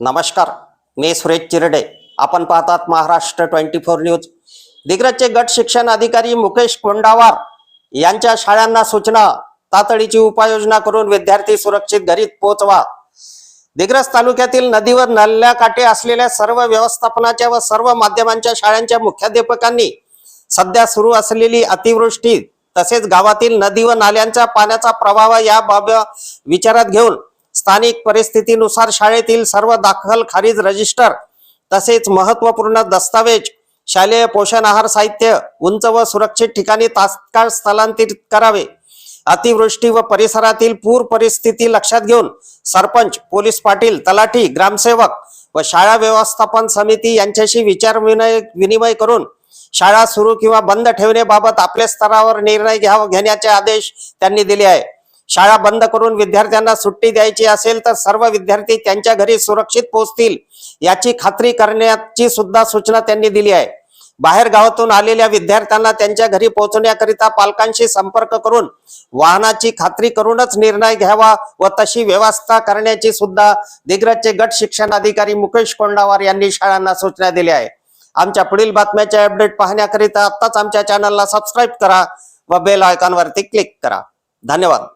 नमस्कार मी सुरेश चिरडे. आपण पाहतात महाराष्ट्र ट्वेंटी फोर न्यूज. दिग्रजचे गट शिक्षण अधिकारी मुकेश कोंडावार यांच्या शाळांना सूचना तातडीची उपाययोजना करून विद्यार्थी सुरक्षित घरी पोहोचवा. दिग्रज तालुक्यातील नदीवर नल्ल्याकाठी असलेल्या सर्व व्यवस्थापनाच्या व सर्व माध्यमांच्या शाळांच्या मुख्याध्यापकांनी सध्या सुरू असलेली अतिवृष्टी तसेच गावातील नदी व नाल्यांच्या पाण्याचा प्रवाह या बाब विचारात घेऊन स्थानिक परिस्थितीनुसार शाळेतील सर्व दाखल खारीज रजिस्टर तसेच महत्त्वपूर्ण दस्तावेज शालेय पोषण आहार साहित्य उंच व सुरक्षित ठिकाणी तात्काळ स्थलांतरित करावे. अतिवृष्टी व परिसरातील पूर परिस्थिती लक्षात घेऊन सरपंच पोलीस पाटील तलाठी ग्रामसेवक व शाळा व्यवस्थापन समिती यांच्याशी विचार विनय विनिमय करून शाळा सुरू किंवा बंद ठेवण्याबाबत आपल्या स्तरावर निर्णय घ्यावा घेण्याचे आदेश त्यांनी दिले आहे शाळा बंद करून विद्यार्थ्यांना सुट्टी द्यायची असेल तर सर्व विद्यार्थी त्यांच्या घरी सुरक्षित पोहोचतील याची खात्री करण्याची सुद्धा सूचना त्यांनी दिली आहे. बाहेर गावातून आलेल्या विद्यार्थ्यांना त्यांच्या घरी पोहोचण्याकरिता पालकांशी संपर्क करून वाहनाची खात्री करूनच निर्णय घ्यावा व तशी व्यवस्था करण्याची सुद्धा दिग्रजचे गट शिक्षण अधिकारी मुकेश कोंडावार यांनी शाळांना सूचना दिल्या आहे. आमच्या पुढील बातम्याचे अपडेट पाहण्याकरिता आत्ताच आमच्या चॅनलला सबस्क्राईब करा व बेल आयकॉनवरती क्लिक करा. धन्यवाद.